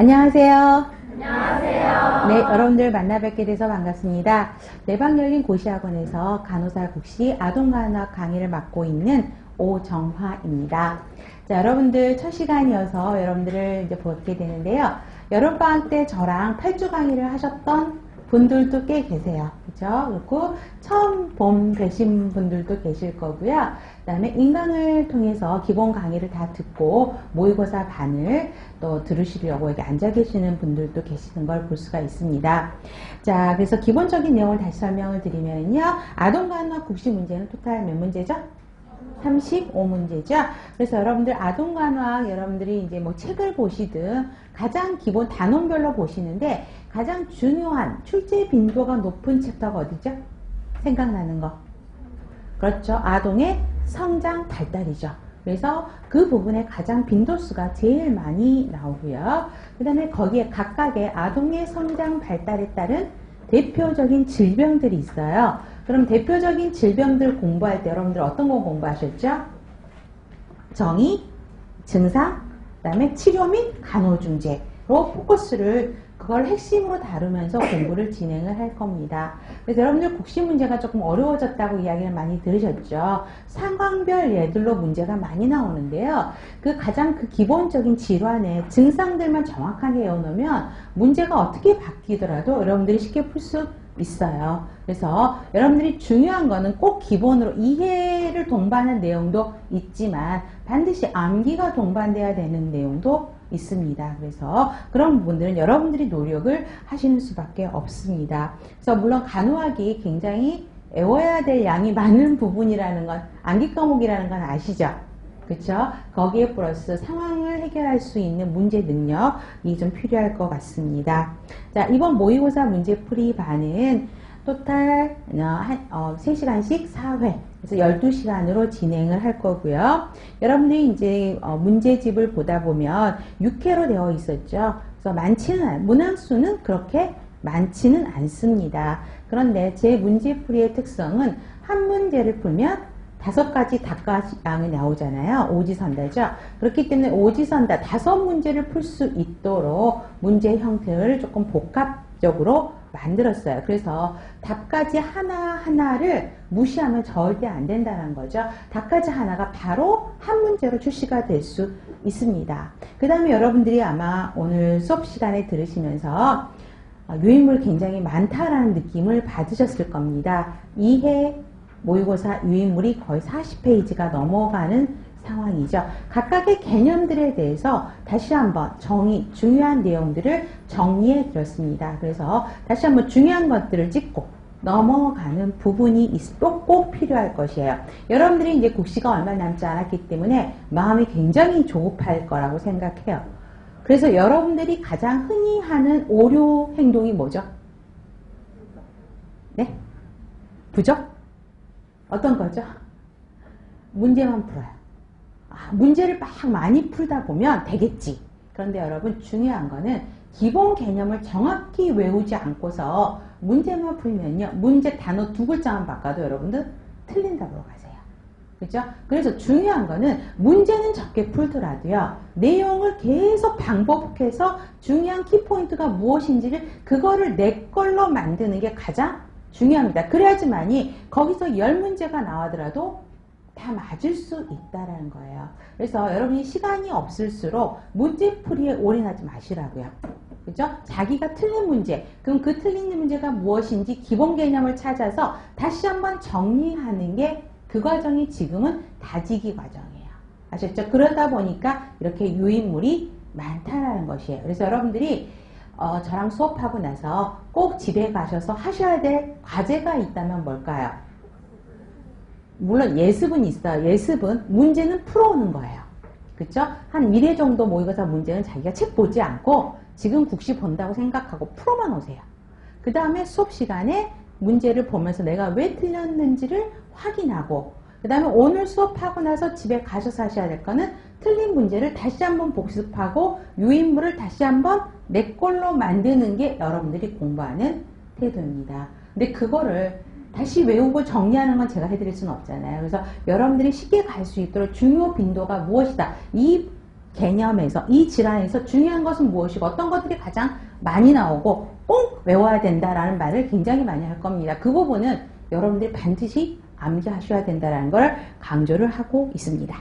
안녕하세요. 안녕하세요. 네, 여러분들 만나 뵙게 돼서 반갑습니다. 내방 열린 고시학원에서 간호사 국시 아동간호학 강의를 맡고 있는 오정화입니다. 자, 여러분들 첫 시간이어서 여러분들을 이제 보게 되는데요. 여름방학 때 저랑 8주 강의를 하셨던 분들도 꽤 계세요. 그죠? 그리고 처음 봄 뵈신 분들도 계실 거고요. 그 다음에 인강을 통해서 기본 강의를 다 듣고 모의고사 반을 또 들으시려고 여기 앉아 계시는 분들도 계시는 걸 볼 수가 있습니다. 자, 그래서 기본적인 내용을 다시 설명을 드리면요. 아동간호학 국시 문제는 토탈 몇 문제죠? 35문제죠. 그래서 여러분들 아동간호학 여러분들이 이제 뭐 책을 보시든 가장 기본 단원별로 보시는데 가장 중요한 출제 빈도가 높은 챕터가 어디죠? 생각나는 거. 그렇죠. 아동의 성장 발달이죠. 그래서 그 부분에 가장 빈도수가 제일 많이 나오고요. 그 다음에 거기에 각각의 아동의 성장 발달에 따른 대표적인 질병들이 있어요. 그럼 대표적인 질병들 공부할 때 여러분들 어떤 거 공부하셨죠? 정의, 증상, 그 다음에 치료 및 간호중재로 포커스를 그걸 핵심으로 다루면서 공부를 진행을 할 겁니다. 그래서 여러분들 국시 문제가 조금 어려워졌다고 이야기를 많이 들으셨죠. 상황별 예들로 문제가 많이 나오는데요. 그 가장 그 기본적인 질환의 증상들만 정확하게 외워놓으면 문제가 어떻게 바뀌더라도 여러분들이 쉽게 풀 수 있어요. 그래서 여러분들이 중요한 거는 꼭 기본으로 이해를 동반한 내용도 있지만 반드시 암기가 동반돼야 되는 내용도 있습니다. 그래서 그런 부분들은 여러분들이 노력을 하시는 수밖에 없습니다. 그래서 물론 간호학이 굉장히 외워야 될 양이 많은 부분이라는 건 암기 과목이라는 건 아시죠? 그렇죠? 거기에 플러스 상황을 해결할 수 있는 문제 능력이 좀 필요할 것 같습니다. 자, 이번 모의고사 문제풀이 반은 토탈 한, 어, 3시간씩 4회 그래서 12시간으로 진행을 할 거고요. 여러분들이 이제 어, 문제집을 보다 보면 6회로 되어 있었죠. 그래서 많지는 문항수는 그렇게 많지는 않습니다. 그런데 제 문제풀이의 특성은 한 문제를 풀면 다섯 가지 답가양이 나오잖아요. 오지선다죠. 그렇기 때문에 오지선다 다섯 문제를 풀 수 있도록 문제 형태를 조금 복합적으로 만들었어요. 그래서 답까지 하나하나를 무시하면 절대 안 된다는 거죠. 답까지 하나가 바로 한 문제로 출시가 될 수 있습니다. 그 다음에 여러분들이 아마 오늘 수업 시간에 들으시면서 유인물 굉장히 많다라는 느낌을 받으셨을 겁니다. 이해 모의고사 유인물이 거의 40페이지가 넘어가는 상황이죠. 각각의 개념들에 대해서 다시 한번 정의, 중요한 내용들을 정리해 드렸습니다. 그래서 다시 한번 중요한 것들을 찍고 넘어가는 부분이 꼭 필요할 것이에요. 여러분들이 이제 국시가 얼마 남지 않았기 때문에 마음이 굉장히 조급할 거라고 생각해요. 그래서 여러분들이 가장 흔히 하는 오류 행동이 뭐죠? 네? 부적? 어떤 거죠? 문제만 풀어요. 아, 문제를 막 많이 풀다 보면 되겠지. 그런데 여러분 중요한 거는 기본 개념을 정확히 외우지 않고서 문제만 풀면요. 문제 단어 두 글자만 바꿔도 여러분들 틀린다고 가세요. 그죠? 그래서 중요한 거는 문제는 적게 풀더라도요. 내용을 계속 반복해서 중요한 키포인트가 무엇인지를 그거를 내 걸로 만드는 게 가장 중요합니다. 그래야지만이 거기서 열 문제가 나오더라도 다 맞을 수 있다라는 거예요. 그래서 여러분이 시간이 없을수록 문제풀이에 올인하지 마시라고요. 그죠? 자기가 틀린 문제, 그럼 그 틀린 문제가 무엇인지 기본 개념을 찾아서 다시 한번 정리하는 게 그 과정이 지금은 다지기 과정이에요. 아셨죠? 그러다 보니까 이렇게 유인물이 많다라는 것이에요. 그래서 여러분들이 어, 저랑 수업하고 나서 꼭 집에 가셔서 하셔야 될 과제가 있다면 뭘까요? 물론 예습은 있어요. 예습은 문제는 풀어오는 거예요. 그쵸? 한 1회 정도 모의고사 문제는 자기가 책 보지 않고 지금 국시 본다고 생각하고 풀어만 오세요. 그 다음에 수업 시간에 문제를 보면서 내가 왜 틀렸는지를 확인하고 그 다음에 오늘 수업하고 나서 집에 가셔서 하셔야 될 거는 틀린 문제를 다시 한번 복습하고 유인물을 다시 한번 내 걸로 만드는 게 여러분들이 공부하는 태도입니다. 근데 그거를 다시 외우고 정리하는 건 제가 해드릴 수는 없잖아요. 그래서 여러분들이 쉽게 갈 수 있도록 중요 빈도가 무엇이다. 이 개념에서 이 질환에서 중요한 것은 무엇이고 어떤 것들이 가장 많이 나오고 꼭 외워야 된다라는 말을 굉장히 많이 할 겁니다. 그 부분은 여러분들이 반드시 암기하셔야 된다는 걸 강조를 하고 있습니다.